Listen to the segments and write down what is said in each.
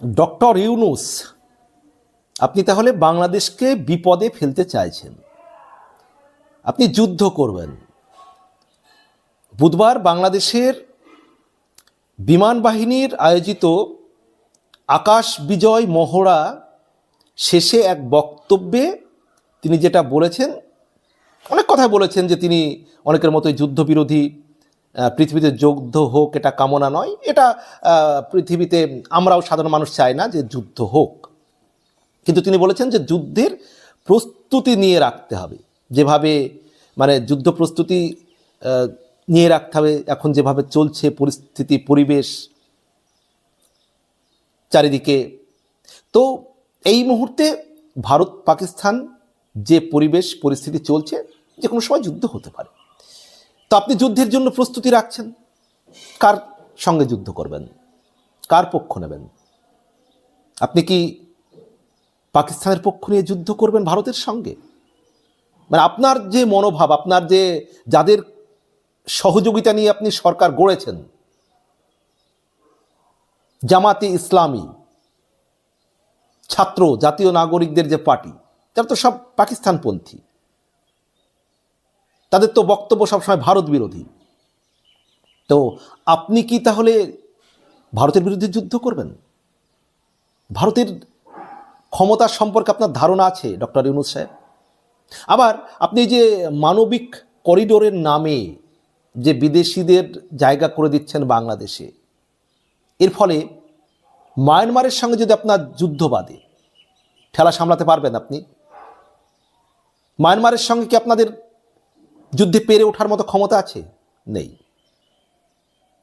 Doctor Yunus, আপনি তাহলে বাংলাদেশকে বিপদে ফেলতে চাইছেন। আপনি যুদ্ধ করবেন। বুধবার বাংলাদেশের বিমান বাহিনীর আয়োজিত আকাশ বিজয় মহড়া শেষে এক বক্তব্যে তিনি যেটা বলেছেন, অনেক কথা বলেছেন যে তিনি অনেকের মতোই যুদ্ধবিরোধী পৃথিবীতে যুদ্ধ হোক, এটা কামনা নয়। এটা পৃথিবীতে আমরাও সাধারণ মানুষ চাই না যে যুদ্ধ হোক। কিন্তু তিনি বলেছেন যে যুদ্ধের প্রস্তুতি নিয়ে রাখতে হবে। যেভাবে মানে যুদ্ধ প্রস্তুতি নিয়ে রাখতে হবে, এখন যেভাবে চলছে পরিস্থিতি, পরিবেশ চারিদিকে। তো এই মুহূর্তে ভারত পাকিস্তান যে পরিবেশ, পরিস্থিতি চলছে যে কোনো সময় যুদ্ধ হতে পারে। তো আপনি যুদ্ধের জন্য প্রস্তুতি রাখছেন। কার সঙ্গে যুদ্ধ করবেন? কার পক্ষ নেবেন? আপনি কি পাকিস্তানের পক্ষ নিয়ে যুদ্ধ করবেন ভারতের সঙ্গে? মানে আপনার যে মনোভাব, আপনার যে যাদের সহযোগিতা নিয়ে আপনি সরকার গড়েছেন, জামাতে ইসলামী, ছাত্র, জাতীয় নাগরিকদের যে পার্টি, তারা তো সব পাকিস্তানপন্থী। তাদের তো বক্তব্য সবসময় ভারত বিরোধী। তো আপনি কি তাহলে ভারতের বিরুদ্ধে যুদ্ধ করবেন? ভারতের ক্ষমতা সম্পর্কে আপনার ধারণা আছে, ডক্টর ইউনুস সাহেব? আবার আপনি যে মানবিক করিডোরের নামে যে বিদেশিদের জায়গা করে দিচ্ছেন বাংলাদেশে, এর ফলে মায়ানমারের সঙ্গে যদি আপনার যুদ্ধ বাদে ঠেলা সামলাতে পারবেন আপনি? মায়ানমারের সঙ্গে কি আপনাদের যুদ্ধে পেরে ওঠার মতো ক্ষমতা আছে? নেই।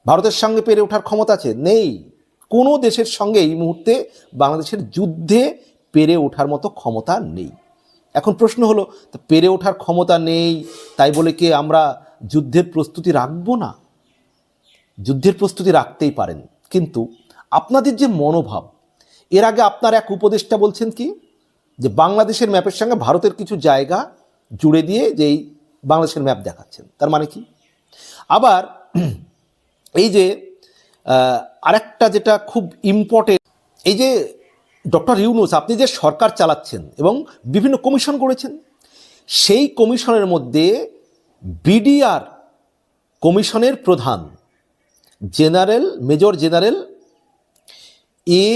ভারতের সঙ্গে পেরে ওঠার ক্ষমতা আছে? নেই। কোনো দেশের সঙ্গে এই মুহূর্তে বাংলাদেশের যুদ্ধে পেরে ওঠার মতো ক্ষমতা নেই। এখন প্রশ্ন হলো পেরে ওঠার ক্ষমতা নেই, তাই বলে কি আমরা যুদ্ধের প্রস্তুতি রাখব না? যুদ্ধের প্রস্তুতি রাখতেই পারেন। কিন্তু আপনাদের যে মনোভাব, এর আগে আপনার এক উপদেষ্টা বলছেন কি? যে বাংলাদেশের ম্যাপের সঙ্গে ভারতের কিছু জায়গা জুড়ে দিয়ে যে এই বাংলাদেশের ম্যাপ দেখাচ্ছেন। তার মানে কি? আবার এই যে আরেকটা যেটা খুব ইম্পর্টেন্ট এই যে ডক্টর ইউনুস, আপনি যে সরকার চালাচ্ছেন এবং বিভিন্ন কমিশন করেছেন, সেই কমিশনের মধ্যে বিডিআর কমিশনের প্রধান, general, major general, A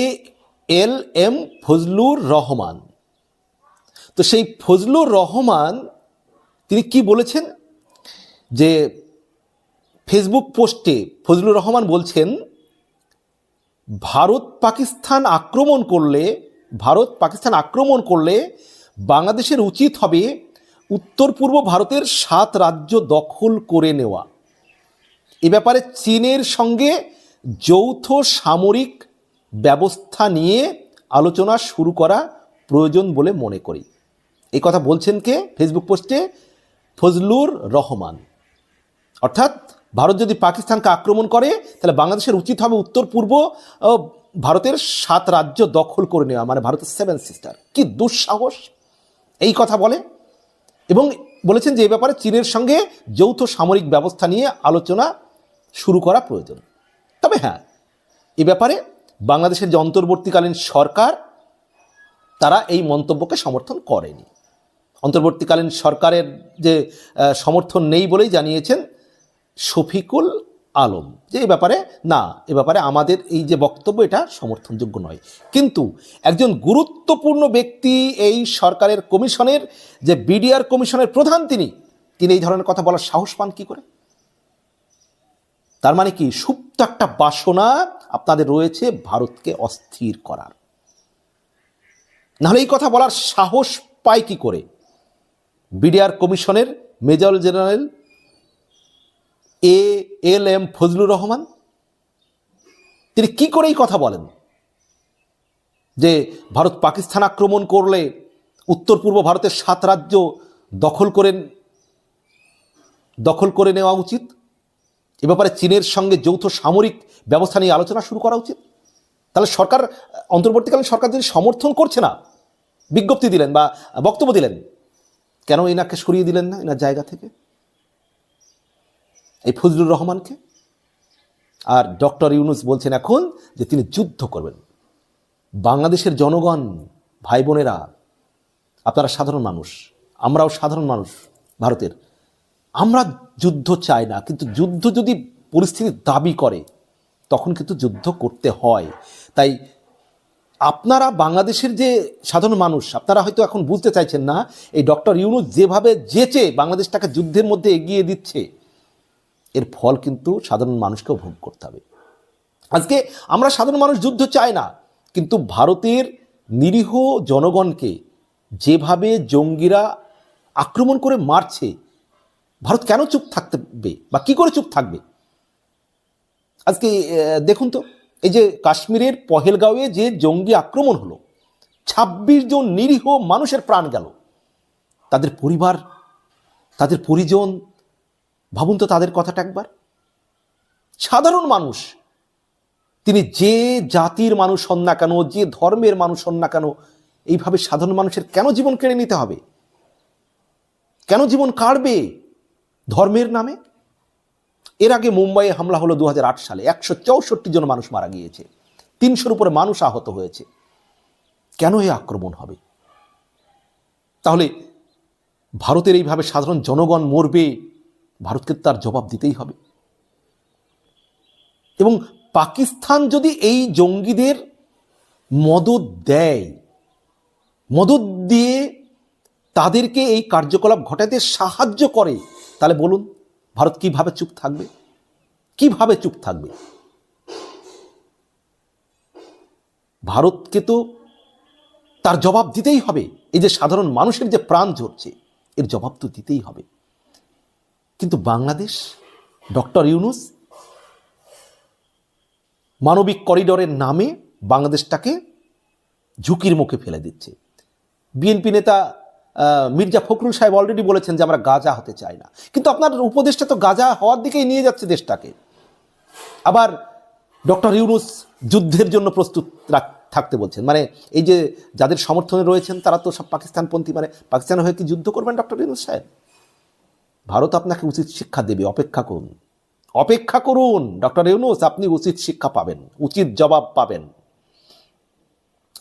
L M Fazlur Rahman. তো সেই ফজলুর রহমান তিনি কি বলেছেন? যে ফেসবুক পোস্টে ফজলুর রহমান বলছেন, ভারত পাকিস্তান আক্রমণ করলে, ভারত পাকিস্তান আক্রমণ করলে বাংলাদেশের উচিত হবে উত্তর পূর্ব ভারতের সাত রাজ্য দখল করে নেওয়া। এ ব্যাপারে চীনের সঙ্গে যৌথ সামরিক ব্যবস্থা নিয়ে আলোচনা শুরু করা প্রয়োজন বলে মনে করি। এই কথা বলছেন কে? ফেসবুক পোস্টে ফজলুর রহমান। অর্থাৎ ভারত যদি পাকিস্তানকে আক্রমণ করে, তাহলে বাংলাদেশের উচিত হবে উত্তর, পূর্ব ভারতের সাত রাজ্য দখল করে নেওয়া মানে ভারতের সেভেন সিস্টার কি দুঃসাহস! এই কথা বলে। এবং বলেছেন যে এই ব্যাপারে চীনের সঙ্গে যৌথ সামরিক ব্যবস্থা নিয়ে আলোচনা শুরু করা প্রয়োজন। তবে হ্যাঁ এ ব্যাপারে বাংলাদেশের যে অন্তর্বর্তীকালীন সরকার, তারা এই মন্তব্যকে সমর্থন করেনি। অন্তর্বর্তীকালীন সরকারের যে সমর্থন নেই বলেই জানিয়েছেন শফিকুল আলম যে এই ব্যাপারে না, এ ব্যাপারে আমাদের এই যে বক্তব্য, এটা সমর্থনযোগ্য নয়। কিন্তু একজন গুরুত্বপূর্ণ ব্যক্তি এই সরকারের কমিশনের, যে বিডিআর কমিশনের প্রধান তিনি তিনি এই ধরনের কথা বলার সাহস পান কী করে? তার মানে কি, সুপ্ত একটা বাসনা আপনাদের রয়েছে ভারতকে অস্থির করার। নাহলে এই কথা বলার সাহস পায় কি করে? বিডিআর কমিশনের major general A L M Fazlur Rahman, তিনি কি করে এই কথা বলেন? যে ভারত পাকিস্তান আক্রমণ করলে উত্তর পূর্ব ভারতের সাত রাজ্য দখল করে দখল করে নেওয়া উচিত? এ ব্যাপারে চীনের সঙ্গে যৌথ সামরিক ব্যবস্থা নিয়ে আলোচনা শুরু করা উচিত? তাহলে সরকার, অন্তর্বর্তীকালীন সরকার যদি সমর্থন করছে না, বিজ্ঞপ্তি দিলেন বা বক্তব্য দিলেন কেন এনাকে সরিয়ে দিলেন না এনার জায়গা থেকে? এই ফজলুর রহমানকে? আর ডক্টর ইউনুস বলছেন এখন যে তিনি যুদ্ধ করবেন। বাংলাদেশের জনগণ ভাই বোনেরা আপনারা সাধারণ মানুষ, আমরাও সাধারণ মানুষ ভারতের, আমরা যুদ্ধ চাই না, কিন্তু যুদ্ধ যদি পরিস্থিতি দাবি করে, তখন কিন্তু যুদ্ধ করতে হয়। তাই আপনারা বাংলাদেশের যে সাধারণ মানুষ, আপনারা হয়তো এখন বুঝতে চাইছেন না, এই ডক্টর ইউনুস যেভাবে যেচে বাংলাদেশটাকে যুদ্ধের মধ্যে এগিয়ে দিচ্ছে, এর ফল কিন্তু সাধারণ মানুষকেও ভোগ করতে হবে। আজকে আমরা সাধারণ মানুষ যুদ্ধ চাই না, কিন্তু ভারতের নিরীহ জনগণকে যেভাবে জঙ্গিরা আক্রমণ করে মারছে, ভারত কেন চুপ থাকবে বা কি করে চুপ থাকবে? আজকে দেখুন তো। এই যে কাশ্মীরের পহেলগাঁওয়ে যে জঙ্গি আক্রমণ হলো, ছাব্বিশ জন নিরীহ মানুষের প্রাণ গেল। তাদের পরিবার, তাদের পরিজন, ভাবুন তো তাদের কথাটা একবার। সাধারণ মানুষ, তিনি যে জাতির মানুষ হন না কেন, যে ধর্মের মানুষ হন না কেন, এইভাবে সাধারণ মানুষের কেন জীবন কেড়ে নিতে হবে? কেন জীবন কাড়বে ধর্মের নামে? এর আগে মুম্বাইয়ে হামলা হলো দু হাজার আট সালে। একশো চৌষট্টি জন মানুষ মারা গিয়েছে। তিনশোর উপরে মানুষ আহত হয়েছে। কেন এই আক্রমণ হবে? তাহলে ভারতের এইভাবে সাধারণ জনগণ মরবে, ভারতকে তার জবাব দিতেই হবে। এবং পাকিস্তান যদি এই জঙ্গিদের মদত দেয় মদত দিয়ে তাদেরকে এই কার্যকলাপ ঘটাতে সাহায্য করে, তাহলে বলুন ভারত কীভাবে চুপ থাকবে? কীভাবে চুপ থাকবে? ভারতকে তো তার জবাব দিতেই হবে। এই যে সাধারণ মানুষের যে প্রাণ ঝরছে, এর জবাব তো দিতেই হবে। কিন্তু বাংলাদেশ, ডক্টর ইউনুস মানবিক করিডোরের নামে বাংলাদেশটাকে ঝুঁকির মুখে ফেলে দিচ্ছে। বিএনপি নেতা মির্জা ফখরুল সাহেব অলরেডি বলেছেন যে আমরা গাজা হতে চাই না। কিন্তু আপনার উপদেশটা তো গাজা হওয়ার দিকেই নিয়ে যাচ্ছে দেশটাকে। আবার ডক্টর ইউনুস যুদ্ধের জন্য প্রস্তুত থাকতে বলছেন। মানে এই যে যাদের সমর্থনে রয়েছেন, তারা তো সব পাকিস্তানপন্থী মানে পাকিস্তানের হয়ে কি যুদ্ধ করবেন ডক্টর ইউনুস সাহেব? ভারত আপনাকে উচিত শিক্ষা দেবে, অপেক্ষা করুন। অপেক্ষা করুন, ডক্টর ইউনুস, আপনি উচিত শিক্ষা পাবেন, উচিত জবাব পাবেন।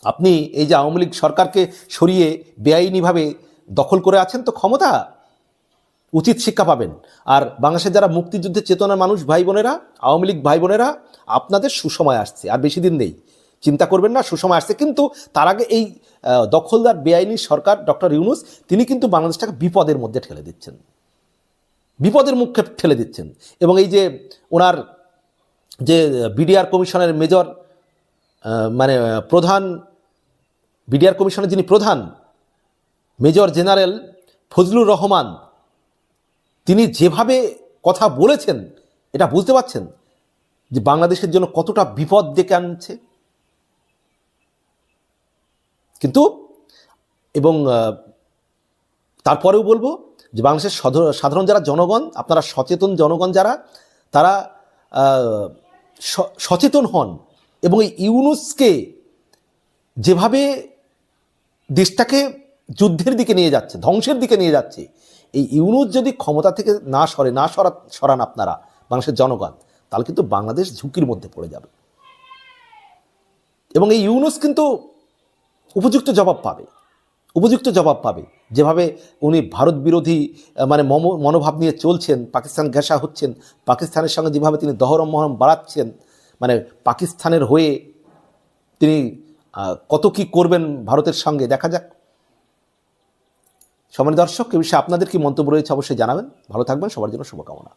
আপনি এই যে আওয়ামী লীগ সরকারকে সরিয়ে বেআইনিভাবে দখল করে আছেন তো ক্ষমতা? উচিত শিক্ষা পাবেন। আর বাংলাদেশের যারা মুক্তিযুদ্ধের চেতনার মানুষ, ভাই বোনেরা, আওয়ামী লীগ ভাই বোনেরা, আপনাদের সুসময় আসছে, আর বেশি দিন নেই। চিন্তা করবেন না, সুসময় আসছে। কিন্তু তার আগে এই দখলদার, বেআইনি সরকার ডক্টর ইউনুস, তিনি কিন্তু বাংলাদেশটাকে বিপদের মধ্যে ঠেলে দিচ্ছেন। বিপদের মুখে ঠেলে দিচ্ছেন। এবং এই যে ওনার যে বিডিআর কমিশনের মেজর মানে প্রধান বিডিআর কমিশনের যিনি প্রধান, মেজর জেনারেল ফজলুর রহমান, তিনি যেভাবে কথা বলেছেন, এটা বুঝতে পারছেন যে বাংলাদেশের জন্য কতটা বিপদ ডেকে আনছে। কিন্তু, এবং তারপরেও বলব যে বাংলাদেশের সাধারণ যারা জনগণ, আপনারা সচেতন জনগণ যারা, তারা সচেতন হন এবং এই ইউনুসকে যেভাবে দেশটাকে যুদ্ধের দিকে নিয়ে যাচ্ছে, ধ্বংসের দিকে নিয়ে যাচ্ছে। এই ইউনুস যদি ক্ষমতা থেকে না সরে, না সরা, সরান আপনারা, বাংলাদেশের জনগণ, তাহলে কিন্তু বাংলাদেশ ঝুঁকির মধ্যে পড়ে যাবে। এবং এই ইউনুস কিন্তু উপযুক্ত জবাব পাবে, উপযুক্ত জবাব পাবে। যেভাবে উনি ভারত বিরোধী মানে মনোভাব নিয়ে চলছেন, পাকিস্তান ঘেঁষা হচ্ছেন, পাকিস্তানের সঙ্গে যেভাবে তিনি দহরম মহরম বাড়াচ্ছেন মানে পাকিস্তানের হয়ে তিনি কত কি করবেন ভারতের সঙ্গে? দেখা যাক। সমান দর্শক, এ বিষয়ে আপনাদের কি মন্তব্য রয়েছে অবশ্যই জানাবেন। ভালো থাকবেন, সবার জন্য শুভকামনা।